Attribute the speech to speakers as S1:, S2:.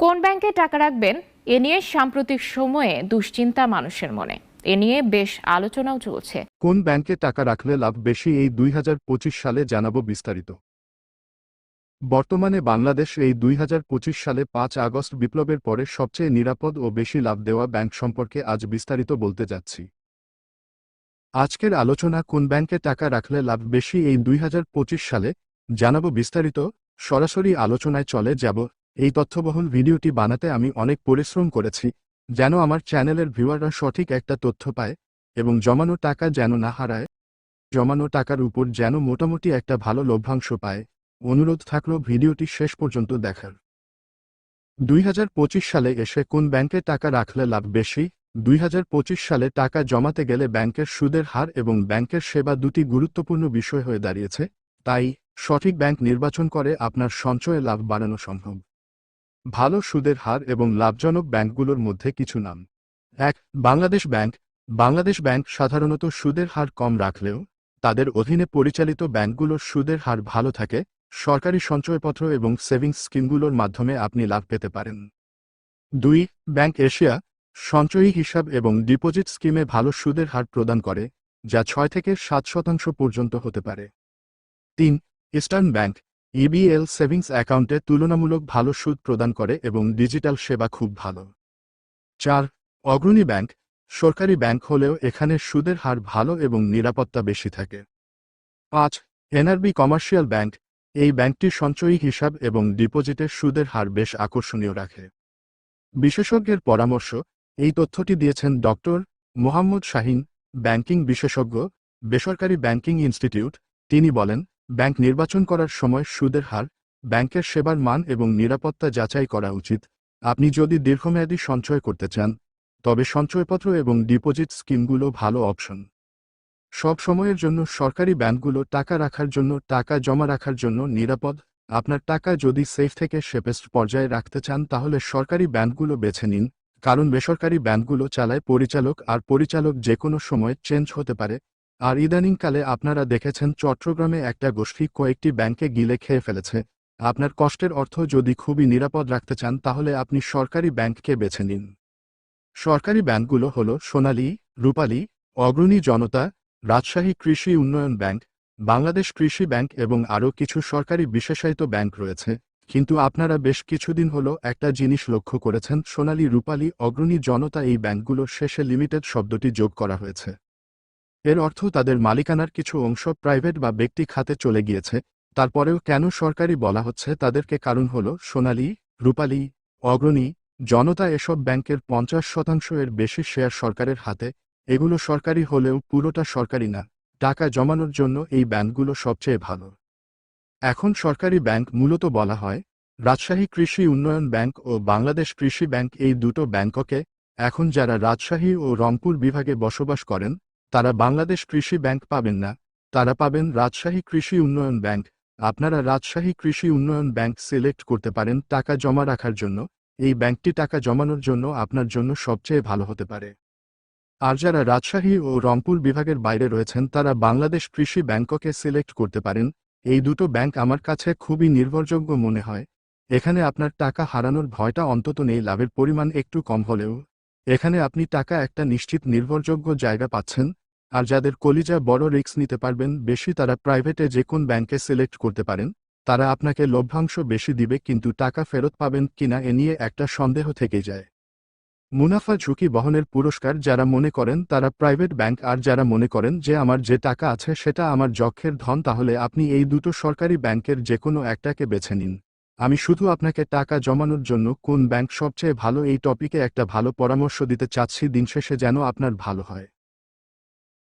S1: কোন ব্যাংকে টাকা রাখবেন? এ নিয়ে সাম্প্রতিক সময়ে দুশ্চিন্তা মানুষের মনে। এ নিয়ে বেশ আলোচনাও চলছে।
S2: কোন ব্যাংকে টাকা রাখলে লাভ বেশি এই দুই সালে জানাব বিস্তারিত। বর্তমানে বাংলাদেশ এই দুই হাজার পঁচিশ সালে পাঁচ আগস্ট বিপ্লবের পরে সবচেয়ে নিরাপদ ও বেশি লাভ দেওয়া ব্যাংক সম্পর্কে আজ বিস্তারিত বলতে যাচ্ছি। আজকের আলোচনা কোন ব্যাংকে টাকা রাখলে লাভ বেশি এই দুই হাজার পঁচিশ সালে জানাব বিস্তারিত। সরাসরি আলোচনায় চলে যাব এই তথ্যবহুল ভিডিওটি বানাতে আমি অনেক পরিশ্রম করেছি, যেন আমার চ্যানেলের ভিউয়াররা সঠিক একটা তথ্য পায় এবং জমানো টাকা যেন না হারায়। জমানো টাকার উপর যেন মোটামুটি একটা ভালো লভ্যাংশ পায়। অনুরোধ থাকল ভিডিওটি শেষ পর্যন্ত দেখার। দুই হাজার পঁচিশ সালে এসে কোন ব্যাংকে টাকা রাখলে লাভ বেশি? দুই হাজার পঁচিশ সালে টাকা জমাতে গেলে ব্যাংকের সুদের হার এবং ব্যাংকের সেবা দুটি গুরুত্বপূর্ণ বিষয় হয়ে দাঁড়িয়েছে, তাই সঠিক ব্যাংক নির্বাচন করে আপনার সঞ্চয়ে লাভ বাড়ানো সম্ভব। ভালো সুদের হার এবং লাভজনক ব্যাংকগুলোর মধ্যে কিছু নাম। এক, বাংলাদেশ ব্যাংক। বাংলাদেশ ব্যাংক সাধারণত সুদের হার কম রাখলেও তাদের অধীনে পরিচালিত ব্যাংকগুলোর সুদের হার ভালো থাকে, সরকারি সঞ্চয়পত্র এবং সেভিংস স্কিমগুলোর মাধ্যমে আপনি লাভ পেতে পারেন। দুই, ব্যাংক এশিয়া। সঞ্চয়ী হিসাব এবং ডিপোজিট স্কিমে ভালো সুদের হার প্রদান করে, যা ছয় থেকে সাত শতাংশ পর্যন্ত হতে পারে। তিন, ইস্টার্ন ব্যাংক। ইবিএল সেভিংস অ্যাকাউন্টে তুলনামূলক ভালো সুদ প্রদান করে এবং ডিজিটাল সেবা খুব ভালো। চার, অগ্রণী ব্যাংক, সরকারি ব্যাংক হলেও এখানে সুদের হার ভালো এবং নিরাপত্তা বেশি থাকে। পাঁচ এনআরবি কমার্শিয়াল ব্যাংক এই ব্যাংকটি সঞ্চয়ী হিসাব এবং ডিপোজিটের সুদের হার বেশ আকর্ষণীয় রাখে। বিশেষজ্ঞের পরামর্শ, এই তথ্যটি দিয়েছেন ডক্টর মোহাম্মদ শাহিন, ব্যাংকিং বিশেষজ্ঞ, বেসরকারি ব্যাংকিং ইনস্টিটিউট, তিনি বলেন ব্যাংক নির্বাচন করার সময় সুদের হার, ব্যাংকের সেবার মান এবং নিরাপত্তা যাচাই করা উচিত। আপনি যদি দীর্ঘমেয়াদী সঞ্চয় করতে চান, তবে সঞ্চয়পত্র এবং ডিপোজিট স্কিমগুলো ভালো অপশন। সব সময়ের জন্য সরকারি ব্যাংকগুলো টাকা রাখার জন্য টাকা জমা রাখার জন্য নিরাপদ। আপনার টাকা যদি সেফ থেকে সেফেস্ট পর্যায়ে রাখতে চান, তাহলে সরকারি ব্যাংকগুলো বেছে নিন, কারণ বেসরকারি ব্যাংকগুলো চালায় পরিচালক, আর পরিচালক যে কোনো সময় চেঞ্জ হতে পারে। আর ইদানিংকালে আপনারা দেখেছেন চট্টগ্রামে একটা গোষ্ঠী কয়েকটি ব্যাংকে গিলে খেয়ে ফেলেছে। আপনার কষ্টের অর্থ যদি খুবই নিরাপদ রাখতে চান, তাহলে আপনি সরকারি ব্যাংককে বেছে নিন। সরকারি ব্যাংকগুলো হল সোনালী, রূপালী, অগ্রণী জনতা, রাজশাহী কৃষি উন্নয়ন ব্যাংক, বাংলাদেশ কৃষি ব্যাংক এবং আরও কিছু সরকারি বিশেষায়িত ব্যাংক রয়েছে। কিন্তু আপনারা বেশ কিছুদিন হল একটা জিনিস লক্ষ্য করেছেন, সোনালী, রূপালী, অগ্রণী জনতা এই ব্যাংকগুলোর শেষে লিমিটেড শব্দটি যোগ করা হয়েছে। এর অর্থ তাদের মালিকানার কিছু অংশ প্রাইভেট বা ব্যক্তি খাতে চলে গিয়েছে। তারপরেও কেন সরকারি বলা হচ্ছে তাদেরকে কারণ হল সোনালী, রূপালী, অগ্রণী, জনতা এসব ব্যাংকের পঞ্চাশ শতাংশ এর বেশি শেয়ার সরকারের হাতে, এগুলো সরকারি হলেও পুরোটা সরকারি না, টাকা জমানোর জন্য এই ব্যাংকগুলো সবচেয়ে ভালো। এখন সরকারি ব্যাংক মূলত বলা হয়, রাজশাহী কৃষি উন্নয়ন ব্যাংক ও বাংলাদেশ কৃষি ব্যাংক এই দুটো ব্যাংককে, এখন যারা রাজশাহী ও রংপুর বিভাগে বসবাস করেন তারা বাংলাদেশ কৃষি ব্যাংক পাবেন না, তারা পাবেন রাজশাহী কৃষি উন্নয়ন ব্যাংক। আপনারা রাজশাহী কৃষি উন্নয়ন ব্যাংক সিলেক্ট করতে পারেন টাকা জমা রাখার জন্য। এই ব্যাংকটি টাকা জমানোর জন্য আপনার জন্য সবচেয়ে ভালো হতে পারে। আর যারা রাজশাহী ও রংপুর বিভাগের বাইরে রয়েছেন, তারা বাংলাদেশ কৃষি ব্যাংককে সিলেক্ট করতে পারেন। এই দুটো ব্যাংক আমার কাছে খুবই নির্ভরযোগ্য মনে হয়। এখানে আপনার টাকা হারানোর ভয়টা অন্তত নেই, লাভের পরিমাণ একটু কম হলেও। এখানে আপনি টাকা একটা নিশ্চিত নির্ভরযোগ্য জায়গা পাচ্ছেন। আর যাদের কলিজা বড় রিস্ক নিতে পারবেন, বেশি তারা প্রাইভেটে যে কোন ব্যাংকে সিলেক্ট করতে পারেন, তারা আপনাকে লভ্যাংশ বেশি দিবে কিন্তু টাকা ফেরত পাবেন কিনা এ নিয়ে একটা সন্দেহ থেকে যায়। মুনাফা ঝুঁকি বহনের পুরস্কার যারা মনে করেন তারা প্রাইভেট ব্যাংক, আর যারা মনে করেন যে আমার যে টাকা আছে সেটা আমার যক্ষের ধন, তাহলে আপনি এই দুটো সরকারি ব্যাংকের যে কোনো একটাকে বেছে নিন। আমি শুধু আপনাকে টাকা জমানোর জন্য কোন ব্যাংক সবচেয়ে ভালো এই টপিকে একটা ভালো পরামর্শ দিতে চাচ্ছি, দিন শেষে যেন আপনার ভালো হয়।